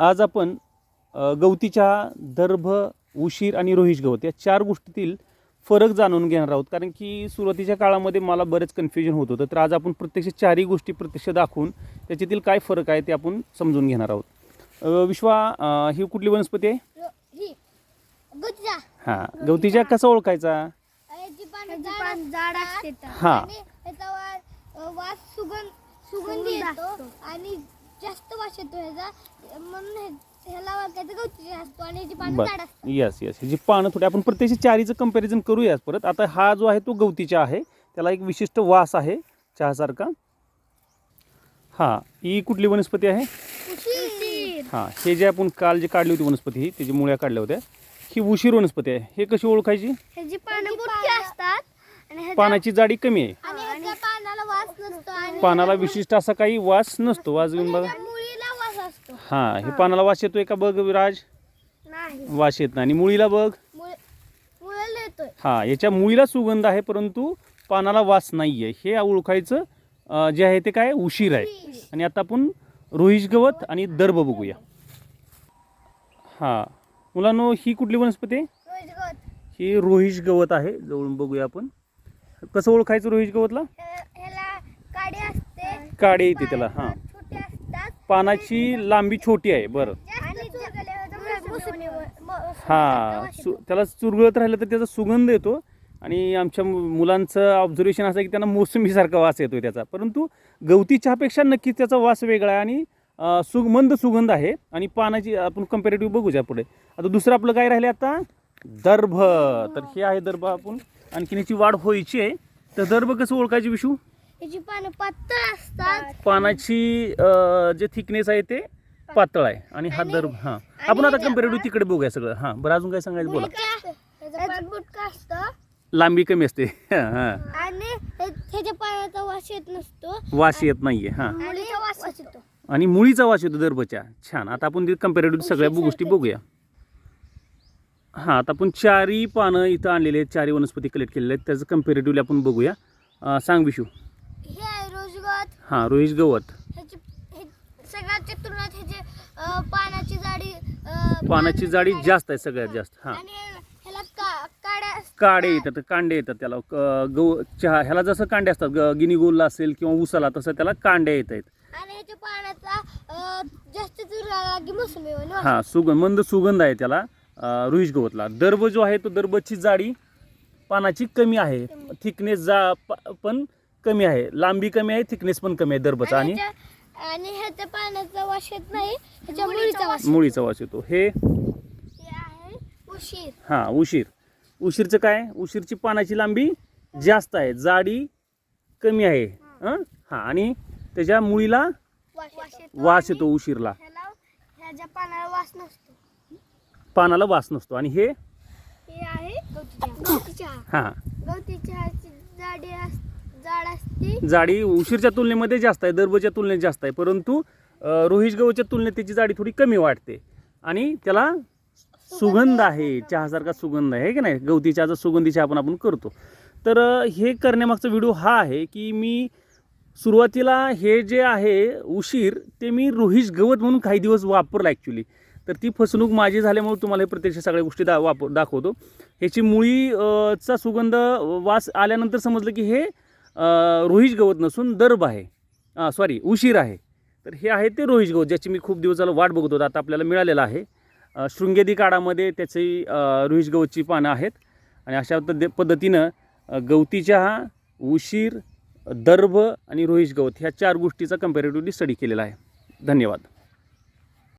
आज आपण अ, गवती चहा दर्भ उशीर आणि रोहिश गवत या चार गोष्टीतील फरक जाणून घेणार आहोत. कारण की सुरुवातीच्या काळामध्ये मला बरेच कन्फ्युजन होत होतं. तर आज आपण प्रत्यक्ष चारही गोष्टी प्रत्यक्ष दाखवून त्याच्यातील काय फरक आहे ते आपण समजून घेणार आहोत. विश्वा ही कुठली वनस्पती आहे? ही. गुज्जा हां गवती चहा कसा ओळखायचा? याची पानं जाड जाड असते हा. आणि याचा वास अ, वास सुगंध सुगंधी येतो आणि जास्त वास येतो ह्याचा. म्हणून हे- ह्याला वाटायचं गवती असतो आणि याची पानं जाड बरं असतात. येस येस ह्याची पानं थोडी आपण प्रत्यक्ष चारीचं कंपॅरिझन करूयाच परत. आता हा जो आहे तो गवती चहा आहे. त्याला एक विशिष्ट वास आहे चहासारखा. हां ही कुठली वनस्पती आहे? उशीर. हां हे जे आपण काल जे काढली होती वनस्पती ही त्याची मुळ्या काढल्या होत्या ही उशीर वनस्पती आहे. हे कशी ओळखायची? ह्याची पानं बुटकी असतात आणि ह्याच्या- पानाची जाडी कमी आहे. पानाला विशिष्ट असा काही वास नसतो. वास घेऊन बघा. हां हे पानाला वास येतोय का बघ विराज? वास येत नाही. आणि मुळीला बघ. हां याच्या मुळीला सुगंध आहे परंतु पानाला वास नाही आहे हे ओळखायचं जे आहे ते काय? उशीर आहे. आणि आता आपण रोहिश गवत आणि दर्भ बघूया. हां. मुलांनो ही कुठली वनस्पती आहे? ही रोहिश गवत आहे. जवळून बघूया आपण. कसं ओळखायचं रोहिश गवतला? काडे येते त्याला हां. छोटे असतात. पानाची लांबी छोटी आहे बरं. आणि हां सु त्याला चुरगळत राहिलं तर त्याचा सुगंध येतो. आणि आमच्या मुलांचं ऑब्झर्वेशन असं आहे की त्यांना मोसंबीसारखा वास येतो त्याचा. परंतु गवती चहापेक्षा नक्कीच त्याचा वास वेगळा आहे आणि अं, सुग मंद सुगंध आहे. आणि पानाची आपण कम्पॅरेटिव्ह बघूया पुढे. आता दुसरं आपलं काय राहिले आता? दर्भ. तर हे आहे दर्भ आपण. आणखीन याची वाढ व्हायची आहे. तर दर्भ कसं ओळखायची विशू? याची पानं पातळ असतात. पानाची अं, जे थिकनेस आहे ते पातळ आहे. आणि हा दर्भ हां. आपण आता कम्पॅरेटिव्ह तिकडे बघूया सगळं. हां बरं अजून काय सांगायचं बोला. त्याचं बुटका असतं. लांबी कमी असते. हां आणि हे- ह्याच्या पानाचा वास येत नसतो. वास येत नाहीये हां. मुलीचा वास येतो. आणि मुळीचा वास येतो दर्भच्या छान. आता आपण कम्पॅरेटिव्ह सगळ्या गोष्टी बघूया. हां आता आपण चारही पानं इथं आणलेले आहेत. चारही वनस्पती कलेक्ट केलेले आहेत. त्याचं कम्पॅरेटिव्हली आपण बघूया. अं, सांग विशू. हां रोहिश गवत. ह्याची हे सगळ्याच्या तुलनेत ह्याची अं, पानाची जाडी अं, पानाची जाडी जास्त आहे सगळ्यात जास्त. हां. आणि ह्याला का- काड्या असतात. काडे येतात कांडे येतात त्याला. क- गव चहा ह्याला जसं कांडे असतात ग गिनीगोलला असेल किंवा उसाला तसं त्याला कांडे येत आहेत. आणि ह्याच्या पानाचा अं, जास्त चुरा की मोसंबी होईल वास. हां सुगंध मंद सुगंध आहे त्याला अं, रुईश गवतला. दर्भ जो आहे तो दर्भची जाडी पानाची कमी आहे. थिकनेस जा प- पण कमी आहे. लांबी कमी आहे थिकनेस पण कमी आहे दर्भचा आणि आणि ह्याच्या पानाचा वास येत नाही ह्याच्या मुळीचा वास मुळीचा वास येतो. हे हे आहे उशीर. हां उशीर. उशीरचं काय? उशीरची पानाची लांबी जास्त आहे. जाडी कमी आहे. हं? हां? आणि त्याच्या मुळीला वास वास येतो उशीरला. ह्याला ह्याच्या पानाला वास नसतो. पानाला वास नसतो. आणि हे हे आहे गवती चहा. हां. गवती चहाची जाडी अस- जाड असते. जाडी उशीरच्या तुलनेमध्ये जास्त आहे दरबच्या तुलनेत जास्त आहे. परंतु रोहिश गवच्या तुलनेत त्याची जाडी थोडी कमी वाटते आणि त्याला सुगंध आहे चहासारखा सुगंध आहे की नाही? गवती चहाचा सुगंधी चहा पण आपण करतो. तर हे करण्यामागचा व्हिडिओ हा आहे की मी सुरुवातीला हे जे आहे उशीर ते मी रोहिश गवत म्हणून काही दिवस वापरलं ॲक्च्युली तर ती फसवणूक माझी झाल्यामुळे तुम्हाला हे प्रत्यक्ष सगळ्या गोष्टी दा वापर दाखवतो. ह्याची मुळी चा सुगंध वास आल्यानंतर समजलं की हे रोहिश गवत नसून दर्भ आहे. सॉरी उशीर आहे. तर हे आहे ते रोहिश गवत ज्याची मी खूप दिवस झालं वाट बघत होतो. आता आपल्याला मिळालेलं आहे. शृंगेदी काळामध्ये त्याची अ, रोहिश गवतची पानं आहेत. आणि अशा पद्ध पद्धतीनं गवती चहा उशीर दर्भ आणि रोहिश गवत ह्या चार गोष्टीचा कम्पॅरेटिव्हली स्टडी केलेला आहे. धन्यवाद.